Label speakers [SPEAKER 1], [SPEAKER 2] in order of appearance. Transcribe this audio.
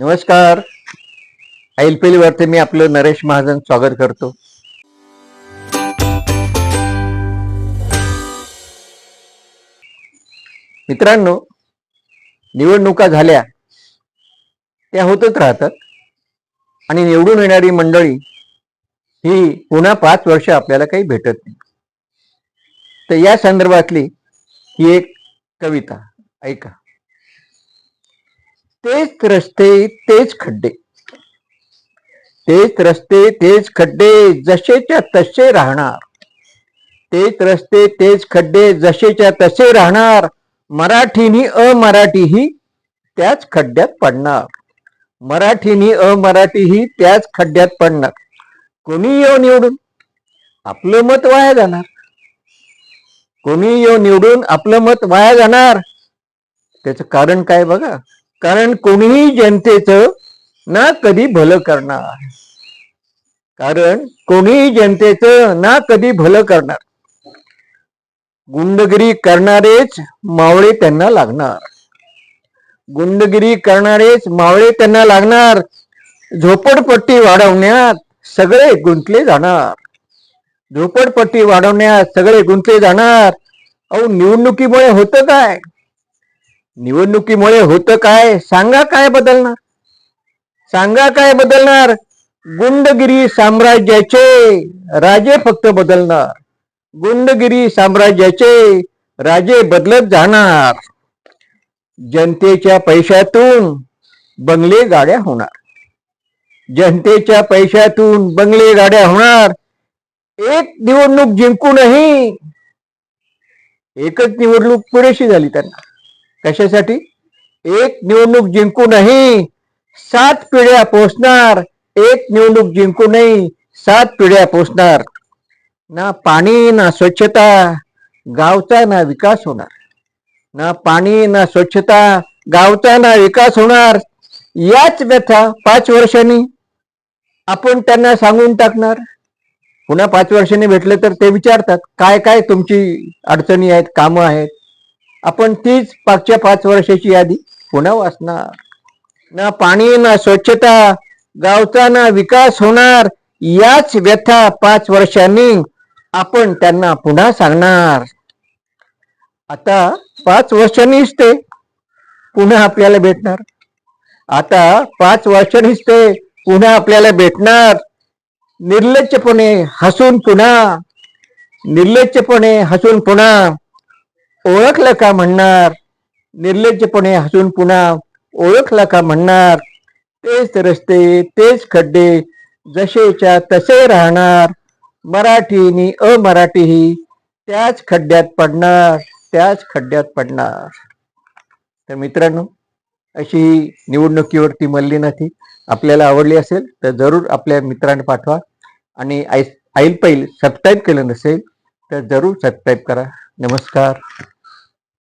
[SPEAKER 1] नमस्कार. ऐलपेली वरती मी आपलं नरेश महाजन स्वागत करतो. मित्रांनो निवडणुका झाल्या. त्या होतच राहतात. आणि निवडून येणारी मंडळी ही पुन्हा पाच वर्ष आपल्याला काही भेटत नाही. तर या संदर्भातली ही एक कविता. ऐका. तेच रस्ते तेच खड्डे. तेच रस्ते तेच खड्डे जसेच्या तसे राहणार. तेच रस्ते तेच खड्डे जसेच्या तसे राहणार. मराठीनी अमराठीही त्याच खड्ड्यात पडणार. मराठीनी अमराठीही त्याच खड्ड्यात पडणार. कोणी येऊ निवडून? आपलं मत वाया जाणार. कोणी येऊ निवडून आपलं मत वाया जाणार? त्याचं कारण काय बघा? कारण कोणीही जनतेचं ना कधी भलं करणार. कारण कोणीही जनतेचं ना कधी भलं करणार. गुंडगिरी करणारेच मावळे त्यांना लागणार. गुंडगिरी करणारेच मावळे त्यांना लागणार. झोपडपट्टी वाढवण्यात सगळे गुंतले जाणार. झोपडपट्टी वाढवण्यात सगळे गुंतले जाणार. अहो निवडणुकीमुळे होतं काय? निवडणुकीमुळे होतं काय? सांगा काय बदलणार? सांगा काय बदलणार? गुंडगिरी साम्राज्याचे राजे फक्त बदलणार. गुंडगिरी साम्राज्याचे राजे बदलत जाणार. जनतेच्या पैशातून बंगले गाड्या होणार. जनतेच्या पैशातून बंगले गाड्या होणार. एक निवडणूक जिंकूनही एकच निवडणूक पुरेशी झाली त्यांना. कशासाठी? एक निवडणूक जिंकूनही सात पिढ्या पोचणार एक निवडणूक जिंकूनही सात पिढ्या पोचणार ना पाणी ना स्वच्छता. गावचा ना विकास होणार. ना पाणी ना स्वच्छता. गावचा ना विकास होणार. याच व्यथा पाच वर्षांनी आपण त्यांना सांगून टाकणार. पुन्हा पाच वर्षांनी भेटले तर ते विचारतात काय काय तुमची अडचणी आहेत कामं आहेत? आपण तीच मागच्या पाच वर्षाची यादी पुन्हा वाचणार. ना पाणी ना स्वच्छता गावचा ना विकास होणार याच व्यथा पाच वर्षांनी आपण त्यांना पुन्हा सांगणार. आता पाच वर्षांनीच ते पुन्हा आपल्याला भेटणार. आता पाच वर्षांनीच ते पुन्हा आपल्याला भेटणार. निर्लज्जपणे हसून पुन्हा निर्लज्जपणे हसून पुन्हा. ओळखलं का म्हणणार? निर्लज्जपणे हसून पुन्हा ओळखलं का म्हणणार? तेच रस्ते तेच खड्डे जसेच्या तसे राहणार. मराठीनी अमराठीही त्याच खड्ड्यात पडणार त्याच खड्ड्यात पडणार. तर मित्रांनो अशी निवडणुकीवरती मल्ली नाही आपल्याला आवडली असेल तर जरूर आपल्या मित्रांना पाठवा. आणि आय आईल पैल सबस्क्राईब केलं नसेल तर जरूर सबस्क्राईब करा. नमस्कार.